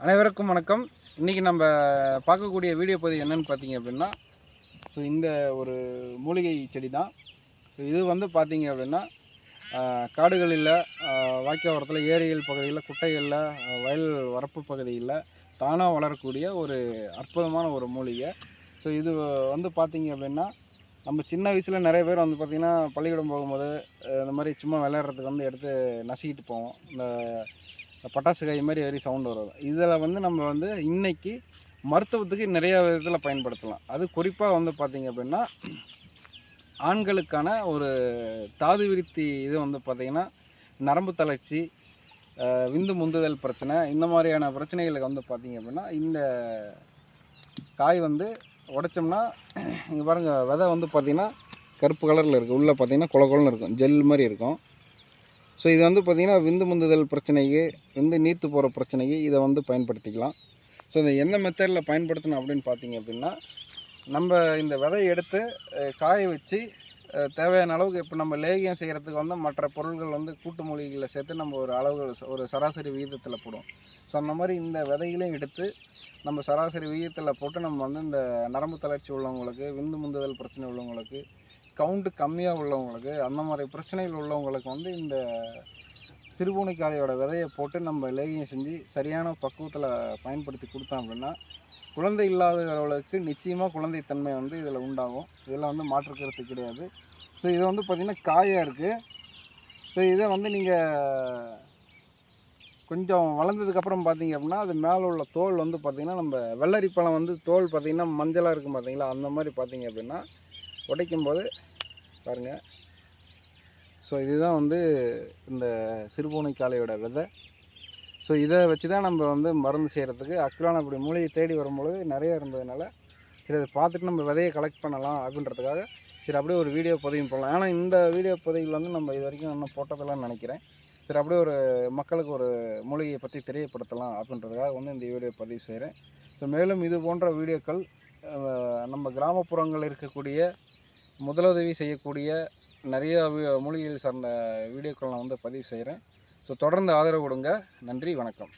அனைவருக்கும் வணக்கம். இன்றைக்கி நம்ம பார்க்கக்கூடிய வீடியோ பதிவு என்னென்னு பார்த்தீங்க அப்படின்னா ஸோ இந்த ஒரு மூலிகை செடி தான் ஸோ இது வந்து பார்த்தீங்க அப்படின்னா காடுகளில் ஆஹ், வாய்க்கால் ஏரிகள் பகுதியில் குட்டைகளில் வயல் வரப்பு பகுதியில் தானாக வளரக்கூடிய ஒரு அற்புதமான ஒரு மூலிகை. ஸோ இது வந்து பார்த்தீங்க அப்படின்னா நம்ம சின்ன வயசில் நிறைய பேர் வந்து பார்த்திங்கன்னா பள்ளிக்கூடம் போகும்போது இந்த மாதிரி சும்மா விளையாடுறதுக்கு வந்து எடுத்து நசுக்கிட்டு போவோம். இந்த பட்டாசு கை மாதிரி வெறி சவுண்ட் வரும் இதில் வந்து நம்ம வந்து இன்னைக்கு மருத்துவத்துக்கு நிறைய விதத்தில் பயன்படுத்தலாம். அது குறிப்பாக வந்து பார்த்திங்க அப்படின்னா ஆண்களுக்கான ஒரு தாது விருத்தி இது வந்து பார்த்திங்கன்னா நரம்பு தளர்ச்சி விந்து முந்துதல் பிரச்சனை இந்த மாதிரியான பிரச்சனைகளுக்கு வந்து பார்த்திங்க அப்படின்னா இந்த காய் வந்து உடைச்சோம்னா இங்கே பாருங்கள் விதை வந்து பார்த்திங்கன்னா கருப்பு கலரில் இருக்குது உள்ளே பார்த்திங்கன்னா கொல குளம்னு இருக்கும். ஜெல் மாதிரி இருக்கும். ஸோ இது வந்து பார்த்திங்கன்னா விந்து முந்துதல் பிரச்சனைக்கு விந்து நீர்த்து போகிற பிரச்சனைக்கு இதை வந்து பயன்படுத்திக்கலாம். ஸோ இதை எந்த மெத்தடில் பயன்படுத்தணும் அப்படின்னு பார்த்தீங்க அப்படின்னா நம்ம இந்த விதையை எடுத்து காய வச்சு தேவையான அளவுக்கு இப்போ நம்ம லேகியம் செய்கிறதுக்கு வந்து மற்ற பொருள்கள் வந்து கூட்டு மூலிகளை சேர்த்து நம்ம ஒரு அளவு ஒரு சராசரி விகிதத்தில் போடுவோம். ஸோ அந்த மாதிரி இந்த விதைகளையும் எடுத்து நம்ம சராசரி விகிதத்தில் போட்டு நம்ம வந்து இந்த நரம்பு தளர்ச்சி உள்ளவங்களுக்கு விந்து முந்துதல் பிரச்சனை உள்ளவங்களுக்கு கவுண்ட்டு கம்மியாக உள்ளவங்களுக்கு அந்த மாதிரி பிரச்சனைகள் உள்ளவங்களுக்கு வந்து இந்த சிறுபூனைக்காளையோட விதையை போட்டு நம்ம லேகியம் செஞ்சு சரியான பக்குவத்தில் பயன்படுத்தி கொடுத்தோம் அப்படின்னா குழந்தை இல்லாதவர்களுக்கு நிச்சயமாக குழந்தைத்தன்மை வந்து இதில் உண்டாகும். இதில் வந்து மாற்றுக்கிறது கிடையாது. ஸோ இது வந்து பார்த்திங்கன்னா காயாக இருக்குது ஸோ இதை வந்து நீங்கள் கொஞ்சம் வளர்ந்ததுக்கப்புறம் பார்த்தீங்க அப்படின்னா அது மேலே உள்ள தோல் வந்து பார்த்திங்கன்னா நம்ம வெள்ளரி பழம் வந்து தோல் பார்த்திங்கன்னா மஞ்சளாக இருக்கும் பார்த்தீங்களா அந்த மாதிரி பார்த்தீங்க அப்படின்னா உடைக்கும் போது பாருங்கள் ஸோ இதுதான் வந்து இந்த சிறுபூனை காளையோட விதை. ஸோ இதை வச்சு தான் நம்ம வந்து மருந்து செய்கிறதுக்கு ஆக்சுவலாக அப்படி மூலிகை தேடி வரும்பொழுது நிறைய இருந்ததுனால சரி அதை பார்த்துட்டு நம்ம விதையை கலெக்ட் பண்ணலாம் அப்படின்றதுக்காக சரி அப்படியே ஒரு வீடியோ பதிவு போடலாம். ஆனால் இந்த வீடியோ பதிவில் வந்து நம்ம இது வரைக்கும் இன்னும் போட்டதெல்லாம் நினைக்கிறேன். சரி அப்படியே ஒரு மக்களுக்கு ஒரு மூலிகையை பற்றி தெரியப்படுத்தலாம் அப்படின்றதுக்காக வந்து இந்த வீடியோ பதிவு செய்கிறேன் ஸோ மேலும் இது போன்ற வீடியோக்கள் நம்ம கிராமப்புறங்களில் இருக்கக்கூடிய முதலுதவி செய்யக்கூடிய நிறைய மொழிகள் மூலிகைகள் சார்ந்த வீடியோக்கள் நான் வந்து பதிவு செய்கிறேன். ஸோ தொடர்ந்து ஆதரவு கொடுங்க. நன்றி வணக்கம்.